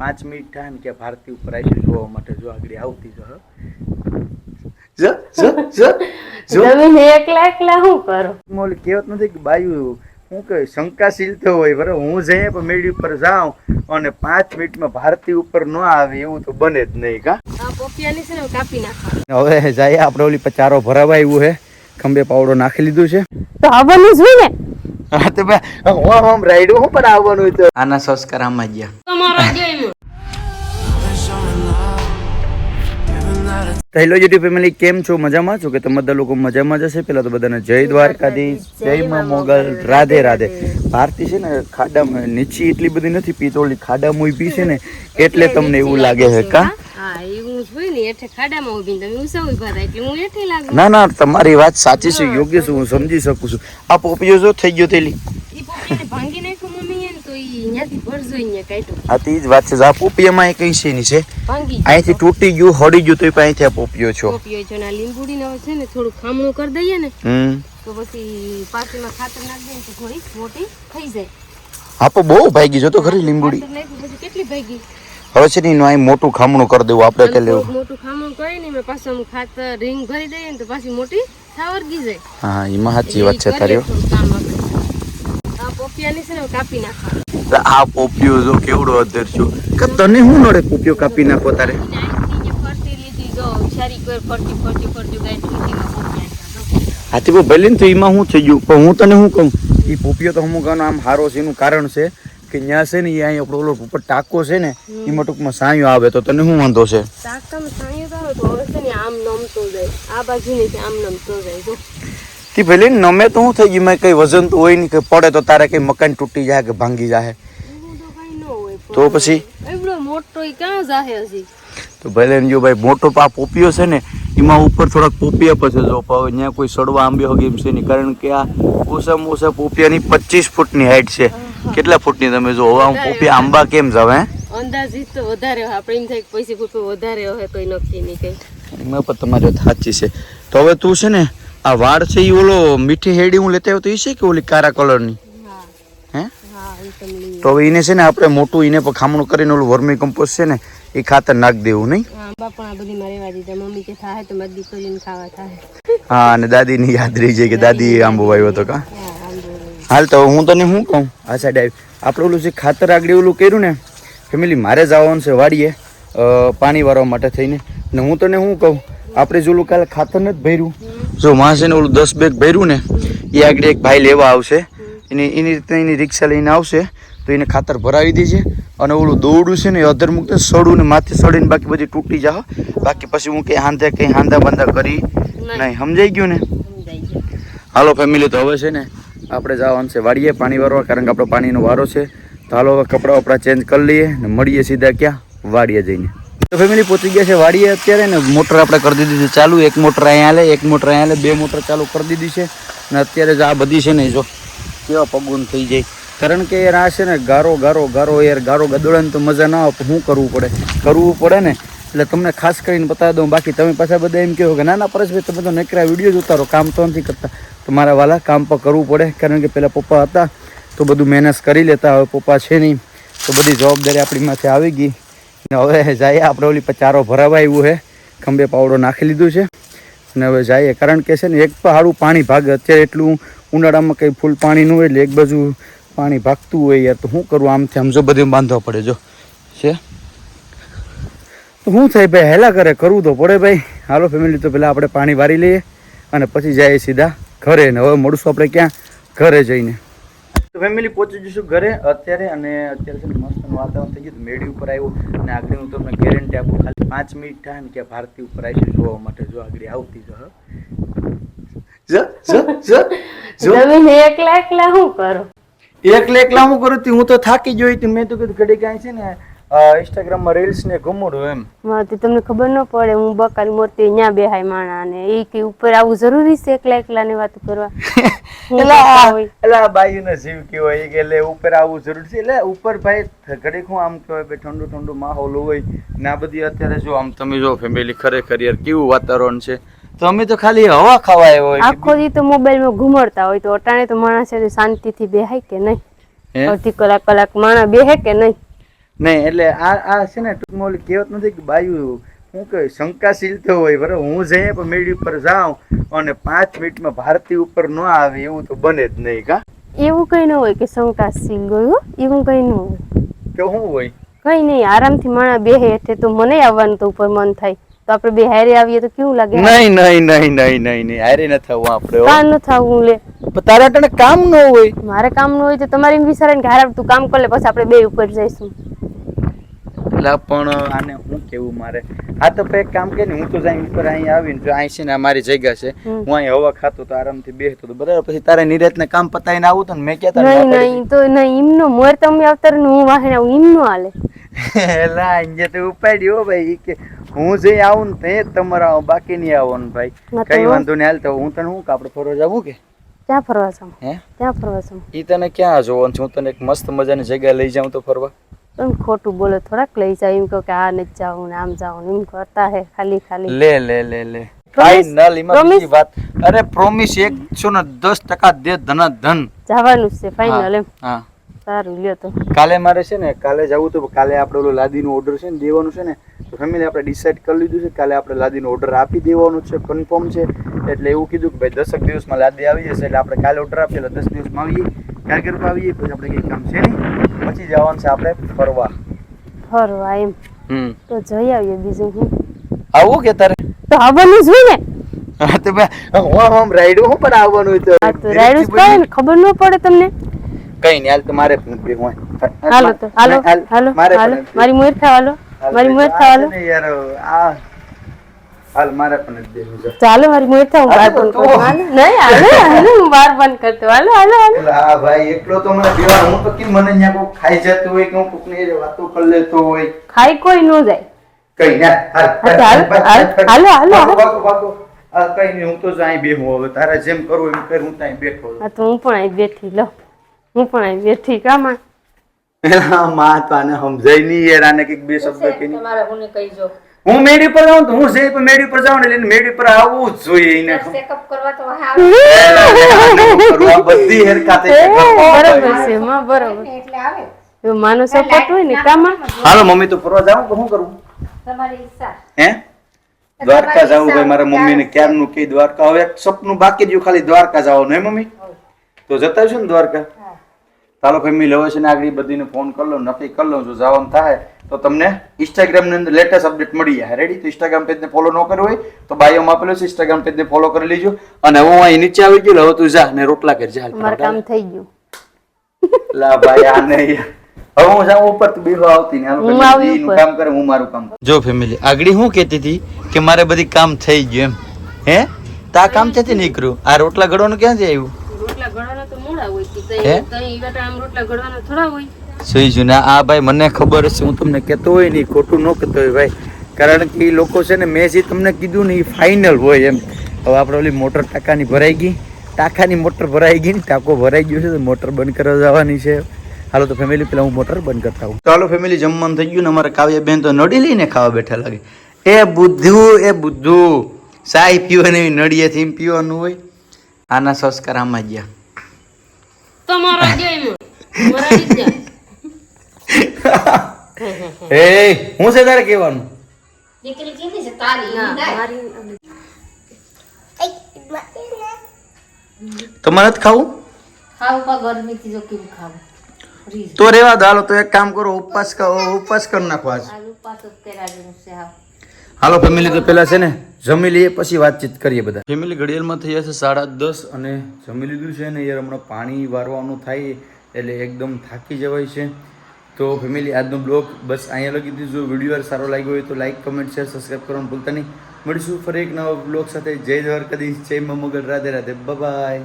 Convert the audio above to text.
પાંચ મિનિટ થાય ને કે ભારતી ઉપર આવી જોવા માટે જો આગળ આવતી જો હો. જો જો જો જો. તમે એકલા એકલા શું કરો? મોલી કહેવત નથી કે બાયુ હું કે શંકાશીલ તો હોય બરાબર? હું જઈએ પણ મેળી ઉપર જાઉં અને પાંચ મિનિટમાં ભારતી ઉપર ન આવે એવું તો બને જ નહીં કા? હવે જાય આપણે ઓલી પચારો ભરાવા આવ્યું છે ખંભે પાવડો નાખી લીધું છે. તો આવવાનું જ હોય ને. હા તો આના સંસ્કાર આમાં ગયા હેલો યુટ્યુબ ફેમિલી કેમ છો? મજામાં છો કે તમે બધા લોકો મજામાં જશે પેલા તો બધાને જય દ્વારકાધીશ, જય માં મોગલ, રાધે રાધે. ભારતી છે ને, ખાડામાં નીચી એટલી બધી નથી પીતોળી ખાડા ખાડામાં પી છે ને, એટલે તમને એવું લાગે છે કા? હા ને એઠે ખાડામાં ઊભી તમે ઉસા ઊભા થાય એટલે હું એઠે લાગુ. ના ના તમારી વાત સાચી છે યોગ્ય છે હું સમજી શકું છું. આ પોપીઓ જો થઈ ગયો તેલી. ઈ પોપિયાને ભાંગી નાખ્યું મમ્મી એને તો ઈ ન્યાથી ભરજો અહીંયા કાઢ્યો. આ તી જ વાત છે. આ પોપિયામાં એ કઈ છે ની છે. ભાંગી. અહીંથી તૂટી ગયું હળી ગયું તો અહીંથી આ પોપિયો છો. ના લીંબુડીને હવે છે ને થોડું ખામણું કરી દઈએ ને હમ. તો પછી પાછળમાં ખાતર નાખી દઈએ તો થોડી મોટી થઈ જાય. હા બહુ ભાગી જો તો ખરી લીંબુડી. કેટલી ભાગી હવે છે ને એનું અહીં મોટું ખામણું કરી દેવું આપણે કે લેવું? મોટું ખામણું કરી ને મેં પાછું હું ખાતર રીંગ ભરી દઈએ ને તો પાછી મોટી સાવરગી જાય. હા એમાં સાચી વાત છે તારી આ પોપિયાની છે ને કાપી નાખવા. આ પોપિયો જો કેવડો અધર છું. કે તને હું નડે પોપિયો કાપી નાખો તારે. હાથી બહુ ભલે ને તો એમાં શું થઈ ગયું? પણ હું તને શું કહું? એ પોપિયો તો અમુક આનો આમ હારો છે એનું કારણ છે કે ત્યાં છે ને એ અહીં આપણો ઓલો ઉપર ટાંકો છે ને એમાં ટૂંકમાં સાયો આવે તો તને શું વાંધો છે? તો ભલે નમે તો શું થઈ ગયું? મેં કઈ વજન તો હોય નહીં કે પડે તો તારે કઈ મકાન તૂટી જાય કે ભાંગી જાય? તો પછી? મોટો ક્યાં જાહે હજી? તો ભલે જો ભાઈ મોટો પા પોપિયો છે ને એમાં ઉપર થોડાક પોપિયા પછી જો પાવે હવે ત્યાં કોઈ સડવા આંબ્યો ગેમ છે નહીં. કારણ કે આ ઓછામાં ઓછા પોપિયાની પચીસ ફૂટની હાઈટ છે. કેટલા ફૂટની તમે જો? હવે આમ પોપિયા આંબા કેમ જાવ હે? અંદાજિત તો વધારે હોય. આપણે એમ થાય કે પૈસા ફૂટ વધારે હોય કોઈ નક્કી નહીં કઈ એમાં પણ તમારી વાત સાચી છે. તો હવે તું છે ને આ વાળ છે એ ઓલો મીઠી હેડી હું લેતા આવ્યો તો એ છે કે ઓલી કારા કલરની? હે. તો હવે એને છે ને આપણે મોટું એને પણ ખામણું કરીને ઓલું વર્મી કમ્પોસ્ટ છે ને એ ખાતર નાખી દેવું નહીં? આંબા આ બધી મારે રેવા મમ્મી કે થાય તો મારી દીકરીને ખાવા થાય. હા અને દાદીની યાદ રહી જાય કે દાદી આંબો વાવ્યો હતો કા? હા હાલ તો હું તને શું કહું? આ સાઈડ આવી. આપણે ઓલું જે ખાતર આગળ ઓલું કર્યું ને ફેમિલી મારે જવાનું છે વાડીએ પાણી વારવા માટે થઈને. ને હું તને શું કહું? આપણે જોલું કાલે ખાતર નથી ભર્યું. જો માણસે છે ને ઓલું દસ બેગ ભર્યું ને એ આગળ એક ભાઈ લેવા આવશે. એની એની રીતે એની રિક્ષા લઈને આવશે તો એને ખાતર ભરાવી દેજે. અને ઓલું દોરડું છે ને એ અધર મૂકતે સડું ને માથે સડીને બાકી બધી તૂટી જાઓ બાકી પછી હું કંઈ હાંધે કંઈ હાંધા બાંધા કરી નહીં. સમજાઈ ગયું ને? હાલો ફેમિલી તો હવે છે ને આપણે જવાનું છે વાડીએ પાણી વારવા કારણ કે આપણો પાણીનો વારો છે. તો હાલો કપડાં વપડા ચેન્જ કરી લઈએ ને મળીએ સીધા ક્યાં? વાડીએ જઈને. તો ફેમિલી પહોંચી ગયા છે વાડીએ અત્યારે ને મોટર આપણે કરી દીધી છે ચાલુ. એક મોટર અહીંયા લે, એક મોટર અહીંયા લે, બે મોટર ચાલુ કરી દીધી છે. ને અત્યારે જ આ બધી છે ને જો કેવા પગુન થઈ જાય. કારણ કે યાર આ છે ને ગારો ગારો ગારો યાર, ગારો ગદોળે તો મજા ના આવે, શું કરવું પડે? કરવું પડે ને? એટલે તમને ખાસ કરીને બતાવી દઉં. બાકી તમે પાછા બધા એમ કહો કે ના ના, પરેશભાઈ, તમે તો નકરા વીડિયો જ ઉતારો કામ તો નથી કરતા. તો મારા વાલા કામ પણ કરવું પડે. કારણ કે પહેલાં પપ્પા હતા તો બધું મહેનત કરી લેતા હવે પપ્પા છે નહીં, તો બધી જવાબદારી આપણી માથે આવી ગઈ. ને હવે જઈએ, આપણે ઓલી ચારો ભરાવા આવ્યું છે. ખંભે પાવડો નાખી લીધું છે. અને હવે જઈએ, કારણ કે છે ને, એક સારું પાણી ભાગે. અત્યારે એટલું ઉનાળામાં કંઈ ફૂલ પાણી ન હોય, એટલે એક બાજુ પાણી ભાગતું હોય યાર. તો શું કરવું આમથી આમ જો બધું બાંધવા પડે, જો. છે? તો શું થાય ભાઈ, હેલા કરે, કરવું તો પડે ભાઈ. હાલો ફેમિલી તો પહેલાં આપણે પાણી વારી લઈએ અને પછી જઈએ સીધા ઘરે. ને હવે મળશું આપણે ક્યાં? ઘરે જઈને. તો ફેમિલી પહોંચી જઈશું ઘરે અત્યારે અને અત્યારે છે મસ્ત વાતાવરણ થઈ ગયું મેળી ઉપર આવ્યું અને આગળ હું તમને ગેરંટી આપું ખાલી પાંચ મિનિટ થાય ને કે ભારતી ઉપર આવીશું જોવા માટે. જો આગળ આવતી જો એકલા એકલા હું કરું? એકલા એકલા હું કરું? તી હું તો થાકી જોઈ તી મેં તો કીધું ઘડી કાંઈ છે ને ઇન્સ્ટાગ્રામમાં રીલ્સ ને ઘમોડું એમ. મારે તમને ખબર ન પડે હું બકાલી મોતી અહીંયા બેહાય માણા ને. એ કે ઉપર આવું જરૂરી છે એકલા એકલા ની વાત કરવા? એલા આ બાયુનો જીવ કે હોય કે લે ઉપર આવું જરૂરી છે. એટલે ઉપર ભાઈ ઘડી હું આમ કહેવાય ભાઈ ઠંડુ ઠંડુ માહોલ હોય ને આ બધી અત્યારે જો આમ તમે જો ફેમિલી ખરેખર યાર કેવું વાતાવરણ છે? તો અમે તો ખાલી હવા ખાવા આવ્યા હોય આખો દી તો મોબાઈલમાં ઘુમડતા હોય. તો અટાણે તો માણસ શાંતિ થી બેહાય કે નહીં? અડધી કલાક કલાક માણસ બેહે કે નહીં? નહીં એટલે આ આ છે ને ટૂંકમાં ઓલી કહેવત નથી કે બાયું હું કહે શંકાશીલ તો હોય બરાબર? હું જઈએ પણ મેળી ઉપર જાઉં અને પાંચ મિનિટમાં ભારતી ઉપર ન આવે એવું તો બને જ નહીં કા? એવું કઈ ન હોય કે શંકાશીલ ગયું એવું કઈ ન હોય. કે શું હોય? કઈ નહીં આરામથી માણા બે હેઠે તો મને આવવાનું તો ઉપર મન થાય. તો આપણે બે હારે આવીએ તો કેવું લાગે? નહીં નહીં નહીં નહીં નહીં નહીં હારે ન થવું આપણે કામ ન થવું લે? તારા કામ ન હોય? મારે કામ ન હોય તો તમારે એમ વિચારે કે હારા તું કામ કર લે પછી આપણે બે ઉપર જઈશું. એટલે પણ આને હું કેવું મારે? આ તો એક કામ કે હું તો જાય ઉપર અહીં આવીને જો અહીં છે ને મારી જગ્યા છે હું અહીં હવા ખાતો તો આરામથી બેસતો તો બરાબર. પછી તારે નિરાતને કામ પતાવીને આવું તો મેં કહેતા નહીં નહીં તો નહીં એમનો મોર તમે અવતર ને હું વાહે આવું એમનો હાલે. એલા અહીંયા તો ઉપાડ્યો ભાઈ કે હું જઈ આવું ને તે તમારા બાકી નહીં આવો ને ભાઈ કઈ વાંધો નહીં હાલ તો હું તને શું કાપડ ફરવા જાવું કે? ક્યાં ફરવા જાઉં? હે? ક્યાં ફરવા જાઉં? ઈ તને ક્યાં જોવાનું છું? હું તને એક મસ્ત મજાની જગ્યા લઈ જાઉં તો ફરવા. તમે ખોટું બોલો થોડાક લઈ જાય એમ કહો કે આ નથી જાવું ને આમ જાવું એમ કરતા હે ખાલી ખાલી. લે લે લે લે? ફાઇનલ એમાં બીજી વાત. અરે પ્રોમિસ એકસો ને દસ ટકા દે ધના ધન જવાનું છે ફાઇનલ એમ. હા. સારું લ્યો તો. કાલે મારે છે ને કાલે જવું તો કાલે આપણે ઓલો લાદીનો ઓર્ડર છે ને દેવાનું છે ને તો ફેમિલી આપણે ડિસાઈડ કરી લીધું છે. કાલે આપણે લાદીનો ઓર્ડર આપી દેવાનું છે કન્ફર્મ છે. એટલે એવું કીધું કે ભાઈ દસક દિવસમાં લાદી આવી જશે એટલે આપણે કાલે ઓર્ડર આપીએ એટલે દસ દિવસમાં આવીએ. કારગર આવીએ પછી આપણે કંઈ કામ છે નહીં. પછી જવાનું છે આપણે ફરવા. ફરવા એમ. હમ. તો જઈ આવીએ બીજું હું આવું કે તારે? તો આવવાનું જ હોય ને. હા તો હું આમ રાઈડ હું પણ આવવાનું તો. તો રાયડું જ ને ખબર ન પડે તમને. કઈ નહીં હાલ તો મારે પણ હોય. હાલો તો હાલો હાલો મારે મારી મોર ખાવાલો મારી મોર ખાવાલો યાર આ હાલ મારે પણ જ દેવું છે. ચાલો મારી મોર ખાવ બાર બંધ. કરતો નહીં હાલો હાલો હું બાર બંધ કરતો હાલો હાલો હાલો. હા ભાઈ એકલો તો મને બેવા હું તો કેમ મને અહીંયા કોઈ ખાઈ જતું હોય કે હું કોકને એ વાતો કરી લેતો હોય? ખાઈ કોઈ ન જાય. કઈ ના હાલ હાલ, હાલ, હાલો. આ કઈ નહીં હું તો જાય બેહું હવે. તારે જેમ કરવું એમ કર હું ત્યાં બેઠો હા તો હું પણ અહીં બેઠી લો. હું પણ અહીં બેઠી કામાં. એલા માં તો આને સમજાય નહીં યાર આને કંઈક બે શબ્દ કે નહીં. તમારે હું કહીજો હું મેડી પર જાઉં તો હું જે મેડી પર જાઉં એટલે મેડી પર આવવું જ જોઈએ એને. ચેકઅપ કરવા તો આને બધી હેરકાતે. બરોબર છે માં બરોબર. જો માનો સપોર્ટ હોય ને કામાં હાલો મમ્મી તો ફરવા જાઉં તો શું કરવું હે? દ્વારકા જવું ભાઈ મારા મમ્મીને ક્યારનું કે દ્વારકા? હવે એક સપનું બાકી રહ્યું ખાલી દ્વારકા જવાનું હે મમ્મી? તો જતા છું ને દ્વારકા. ચાલો ફેમિલી હવે છે ને આગળ બધીને ફોન કરી લઉં નક્કી કરી લઉં જો જવાનું થાય તો તમને ઇન્સ્ટાગ્રામની અંદર લેટેસ્ટ અપડેટ મળી જાય. રેડી તો ઇન્સ્ટાગ્રામ પેજને ફોલો ન કર્યું હોય તો બાયોમાં આપેલું છે ઇન્સ્ટાગ્રામ પેજને ફોલો કરી લેજો. અને હું અહીં નીચે આવી ગયો હવે તું જા ને રોટલા કરજે જા. મારું કામ થઈ ગયું. લા ભાઈ આ નહીં. હવે હું જાઉં ઉપર તું બેહવા આવતી ને. હું આવી ઉપર. કામ કરે હું મારું કામ જો ફેમિલી આગળ હું કહેતી હતી કે મારે બધી કામ થઈ ગયું એમ. હે? તા કામ ક્યાંથી નીકળ્યું? આ રોટલા ઘડવાનું ક્યાંથી આવ્યું? રોટલા ઘડવાના તો મોડા હોય કે તઈ તઈ રોટલા ઘડવાના થોડા હોય. સુઈ જુના આ ભાઈ મને ખબર હશે, હું તમને કહેતો હોય નહીં ખોટું ન કહેતો હોય ભાઈ. કારણ કે એ લોકો છે ને, મેં જે તમને કીધું ને એ ફાઇનલ હોય એમ. હવે આપણે ઓલી મોટર ટાંકાની ભરાઈ ગઈ. ટાંકાની મોટર ભરાઈ ગઈ ને, ટાંકો ભરાઈ ગયો છે, તો મોટર બંધ કરવા જવાની છે. હાલો તો ફેમિલી પેલા હું મોટર બંધ કરતા હું ચાલો ફેમિલી જમવાનું થઈ ગયું ને અમારે કાવ્ય બેન તો નડી લઈને ખાવા બેઠા લાગે. એ બુદ્ધુ એ બુદ્ધુ. સાય પીવાની એવી નડીએથી એમ પીવાનું હોય. આના સંસ્કાર આમાં ગયા. તમારા એ હું છે તારે કહેવાનું? દીકરી કીધી છે તારી તમારે નથી ખાવું? ખાવું પા ગરમીથી જો કેવું ખાવું? તો રેવા દો હાલો તો એક કામ કરો ઉપવાસ કરો ઉપવાસ કરી નાખો આજ. હાલો ફેમિલી તો પેલા છે ને જમી લઈએ પછી વાતચીત કરીએ બધા. ફેમિલી ઘડિયાળમાં થઈ જશે સાડા દસ અને જમી લીધું છે ને યાર હમણાં પાણી વારવાનું થાય એટલે એકદમ થાકી જવાય છે. તો ફેમિલી, આજનો બ્લોગ બસ અહીંયા લગી દીધું. જો વીડિયો સારો લાગ્યો હોય તો લાઈક કમેન્ટ શેર સબસ્ક્રાઈબ કરવાનું ભૂલતા નહીં. મળીશું ફરી એક નવા બ્લોગ સાથે. જય દ્વારકાધીશ, જય મા મોગલ રાધે રાધે. બાય